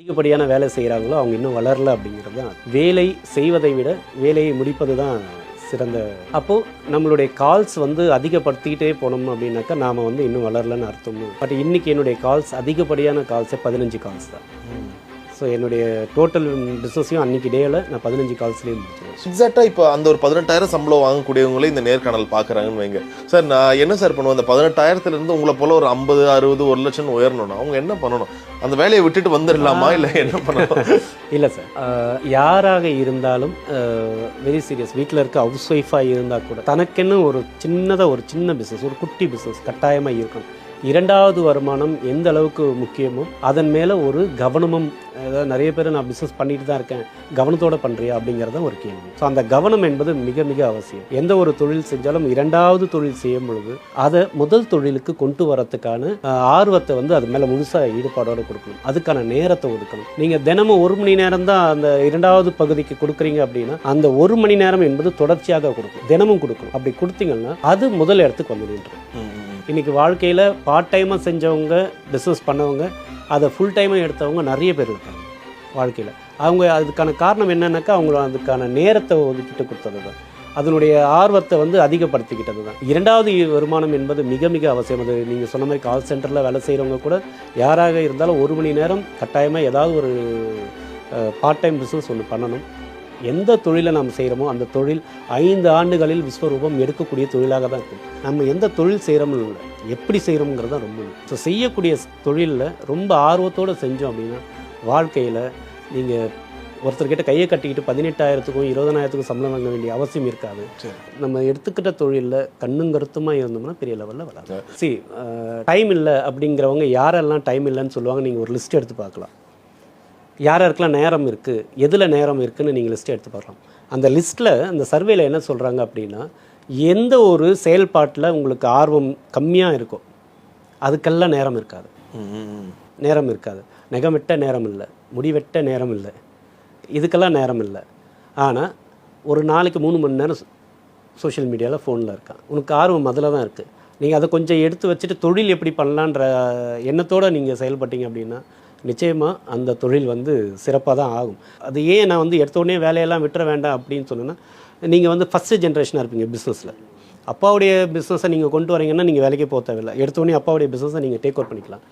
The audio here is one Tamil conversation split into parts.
அதிகப்படியான வேலை செய்கிறாங்களோ அவங்க இன்னும் வளரல அப்படிங்கிறது தான். வேலை செய்வதை விட வேலையை முடிப்பது தான் சிறந்த அப்போது நம்மளுடைய கால்ஸ் வந்து அதிகப்படுத்திக்கிட்டே போனோம் அப்படின்னாக்கா நாம் வந்து இன்னும் வளரலன்னு அர்த்தம். பட் இன்னைக்கு என்னுடைய கால்ஸ் அதிகப்படியான கால்ஸே பதினஞ்சு கால்ஸ் தான். ஸோ என்னுடைய டோட்டல் பிஸ்னஸையும் அன்னைக்கு டேயில் நான் பதினஞ்சு கால்ஸ்லேயே முடிச்சிருவேன் எக்ஸாக்டா இப்போ அந்த ஒரு பதினெட்டாயிரம் சம்பளம் வாங்கக்கூடியவங்களே இந்த நேர்காணல் பார்க்குறாங்கன்னு வைங்க. சார் நான் என்ன சார் பண்ணுவேன்? அந்த பதினெட்டாயிரத்துல இருந்து உங்களை போல ஒரு ஐம்பது அறுபது ஒரு லட்சம் உயரணும்னா அவங்க என்ன பண்ணணும்? அந்த வேலையை விட்டுட்டு வந்துடலாமா? இல்லை என்ன பண்ணணும்? இல்லை சார் யாராக இருந்தாலும் வெரி சீரியஸ் வீட்டில் இருக்க ஹவுஸ் ஒய்ஃபாக இருந்தால் கூட தனக்கென்னு ஒரு சின்னதாக ஒரு சின்ன பிஸ்னஸ் ஒரு குட்டி பிஸ்னஸ் கட்டாயமாக இருக்கணும். இரண்டாவது வருமானம் எந்த அளவுக்கு முக்கியமோ அதன் மேலே ஒரு கவனமும் அதாவது நிறைய பேர் நான் பிஸ்னஸ் பண்ணிட்டு தான் இருக்கேன் கவனத்தோடு பண்ணுறியா அப்படிங்கிறது ஒரு கேள்வி. ஸோ அந்த கவனம் என்பது மிக மிக அவசியம். எந்த ஒரு தொழில் செஞ்சாலும் இரண்டாவது தொழில் செய்யும் பொழுது அதை முதல் தொழிலுக்கு கொண்டு வரத்துக்கான ஆர்வத்தை வந்து அது மேலே முழுசாக ஈடுபாடோடு கொடுக்கணும். அதுக்கான நேரத்தை ஒதுக்கணும். நீங்கள் தினமும் ஒரு மணி நேரம் தான் அந்த இரண்டாவது பகுதிக்கு கொடுக்குறீங்க அப்படின்னா அந்த ஒரு மணி நேரம் என்பது தொடர்ச்சியாக கொடுக்கும். தினமும் கொடுக்கணும். அப்படி கொடுத்தீங்கன்னா அது முதல் இடத்துக்கு வந்து நின்று இன்றைக்கி வாழ்க்கையில் பார்ட் டைமாக செஞ்சவங்க பிஸ்னஸ் பண்ணவங்க அதை ஃபுல் டைமாக எடுத்தவங்க நிறைய பேர் இருக்காங்க வாழ்க்கையில். அவங்க அதுக்கான காரணம் என்னன்னாக்கா அவங்க அதுக்கான நேரத்தை ஒதுக்கிட்டு கொடுத்தது தான் அதனுடைய ஆர்வத்தை வந்து அதிகப்படுத்திக்கிட்டது தான் இரண்டாவது வருமானம் என்பது மிக மிக அவசியம். அது நீங்கள் சொன்ன மாதிரி கால் சென்டரில் வேலை செய்கிறவங்க கூட யாராக இருந்தாலும் ஒரு மணி நேரம் கட்டாயமாக ஏதாவது ஒரு பார்ட் டைம் பிஸ்னஸ் ஒன்று பண்ணணும். எந்த தொழிலை நாம் செய்கிறோமோ அந்த தொழில் ஐந்து ஆண்டுகளில் விஸ்வரூபம் எடுக்கக்கூடிய தொழிலாக தான் இருக்கும். நம்ம எந்த தொழில் செய்கிறோம்னு இல்லை. எப்படி செய்கிறோங்கிறது தான் ரொம்ப ஸோ செய்யக்கூடிய தொழிலில் ரொம்ப ஆர்வத்தோடு செஞ்சோம் அப்படின்னா வாழ்க்கையில் நீங்கள் ஒருத்தர்கிட்ட கையை கட்டிக்கிட்டு பதினெட்டாயிரத்துக்கும் இருபதனாயிரத்துக்கும் சம்பளம் வாங்க வேண்டிய அவசியம் இருக்காது. நம்ம எடுத்துக்கிட்ட தொழிலில் கண்ணும் கருத்துமாக இருந்தோம்னா பெரிய லெவலில் வளரும் சி டைம் இல்லை அப்படிங்கிறவங்க யாரெல்லாம் டைம் இல்லைன்னு சொல்லுவாங்க நீங்கள் ஒரு லிஸ்ட் எடுத்து பார்க்கலாம். யார் யாருக்கெல்லாம் நேரம் இருக்குது எதில் நேரம் இருக்குன்னு நீங்கள் லிஸ்ட் எடுத்து பார்க்கலாம். அந்த லிஸ்ட்டில் அந்த சர்வேல என்ன சொல்கிறாங்க அப்படின்னா எந்த ஒரு செயல்பாட்டில் உங்களுக்கு ஆர்வம் கம்மியாக இருக்கோ அதுக்கெல்லாம் நேரம் இருக்காது. நேரம் இருக்காது. நகம் வெட்ட நேரம் இல்லை முடி வெட்ட நேரம் இல்லை இதுக்கெல்லாம் நேரம் இல்லை. ஆனால் ஒரு நாளைக்கு மூணு மணி நேரம் சோஷியல் மீடியாவில் ஃபோனில் இருக்கான். உனக்கு ஆர்வம் அதில் தான் இருக்குது நீங்கள் அதை கொஞ்சம் எடுத்து வச்சுட்டு தொழில் எப்படி பண்ணலான்ற எண்ணத்தோடு நீங்கள் செயல்பட்டீங்க அப்படின்னா நிச்சயமாக அந்த தொழில் வந்து சிறப்பாக தான் ஆகும். அது ஏன் நான் வந்து எடுத்தோடனே வேலையெல்லாம் விட்டுற வேண்டாம் அப்படின்னு சொன்னேன்னா நீங்கள் வந்து ஃபஸ்ட்டு ஜென்ரேஷனாக இருப்பீங்க பிஸ்னஸில் அப்பாவுடைய பிஸ்னஸை நீங்கள் கொண்டு வரீங்கன்னா நீங்கள் வேலைக்கு போக தேவையில்லை. எடுத்தோடனே அப்பாவுடைய பிஸ்னஸை நீங்கள் டேக் ஓவர் பண்ணிக்கலாம்.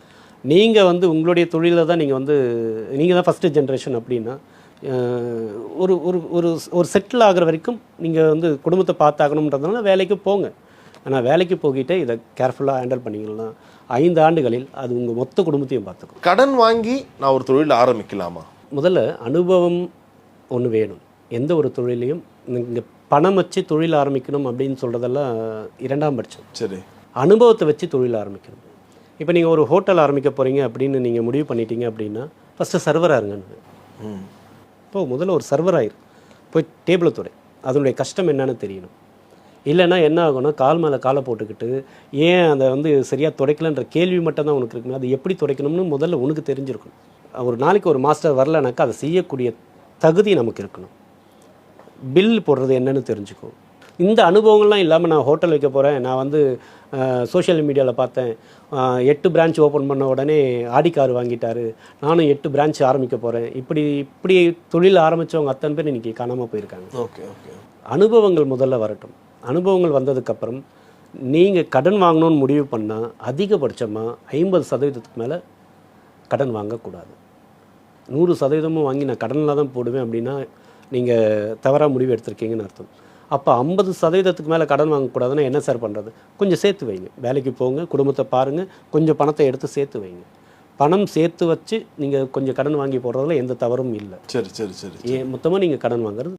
நீங்கள் வந்து உங்களுடைய தொழிலில் தான் நீங்கள் வந்து நீங்கள் தான் ஃபஸ்ட்டு ஜென்ரேஷன் அப்படின்னா ஒரு ஒரு ஒரு ஒரு செட்டில் ஆகிற வரைக்கும் நீங்கள் வந்து குடும்பத்தை பார்த்தாகணுன்றதுனால வேலைக்கு போங்க. ஆனால் வேலைக்கு போகிட்டே இதை கேர்ஃபுல்லாக ஹேண்டில் பண்ணிக்கலாம். ஐந்து ஆண்டுகளில் அது உங்கள் மொத்த குடும்பத்தையும் பார்த்துக்கும். கடன் வாங்கி நான் ஒரு தொழில் ஆரம்பிக்கலாமா? முதல்ல அனுபவம் ஒன்று வேணும். எந்த ஒரு தொழிலையும் நீங்கள் பணம் வச்சு தொழில் ஆரம்பிக்கணும் அப்படின்னு சொல்கிறதெல்லாம் இரண்டாம் பட்சம். சரி. அனுபவத்தை வச்சு தொழில் ஆரம்பிக்கணும். இப்போ நீங்கள் ஒரு ஹோட்டல் ஆரம்பிக்க போகிறீங்க அப்படின்னு நீங்கள் முடிவு பண்ணிட்டீங்க அப்படின்னா ஃபஸ்ட்டு சர்வராக இருங்கன்னு ம். இப்போ முதல்ல ஒரு சர்வர் ஆயிரு. போய் டேபிளை துறை அதனுடைய கஷ்டம் என்னன்னு தெரியணும். இல்லைன்னா என்ன ஆகும்னா கால் மேலே காலை போட்டுக்கிட்டு ஏன் அதை வந்து சரியாக துடைக்கலன்ற கேள்வி மட்டும் தான் உனக்கு இருக்குமே அது எப்படி துடைக்கணும்னு முதல்ல உனக்கு தெரிஞ்சிருக்கணும். ஒரு நாளைக்கு ஒரு மாஸ்டர் வரலனாக்கா அதை செய்யக்கூடிய தகுதி நமக்கு இருக்கணும். பில் போடுறது என்னன்னு தெரிஞ்சுக்கோ. இந்த அனுபவங்கள்லாம் இல்லாமல் நான் ஹோட்டல் வைக்க போகிறேன் நான் வந்து சோஷியல் மீடியாவில் பார்த்தேன். எட்டு பிரான்ச் ஓப்பன் பண்ண உடனே ஆடி கார் வாங்கிட்டாரு. நானும் எட்டு பிரான்ச் ஆரம்பிக்க போகிறேன் இப்படி இப்படி தொழில் ஆரம்பித்தவங்க அத்தனை பேர் இன்றைக்கி காணாமல் போயிருக்காங்க. Okay okay. அனுபவங்கள் முதல்ல வரட்டும். அனுபவங்கள் வந்ததுக்கப்புறம் நீங்கள் கடன் வாங்கணும்னு முடிவு பண்ணால் அதிகபட்சமாக ஐம்பது சதவீதத்துக்கு மேலே கடன் வாங்கக்கூடாது. நூறு சதவீதமும் வாங்கி நான் கடனில் தான் போடுவேன் அப்படின்னா நீங்கள் தவறாக முடிவு எடுத்திருக்கீங்கன்னு அர்த்தம். அப்போ ஐம்பது சதவீதத்துக்கு மேலே கடன் வாங்கக்கூடாதுன்னா என்ன சார் பண்ணுறது கொஞ்சம் சேர்த்து வைங்க. வேலைக்கு போங்க குடும்பத்தை பாருங்கள் கொஞ்சம் பணத்தை எடுத்து சேர்த்து வைங்க. பணம் சேர்த்து வச்சு நீங்கள் கொஞ்சம் கடன் வாங்கி போடுறதுல எந்த தவறும் இல்லை. சரி சரி சரி ஏன் மொத்தமாக நீங்கள் கடன் வாங்குறது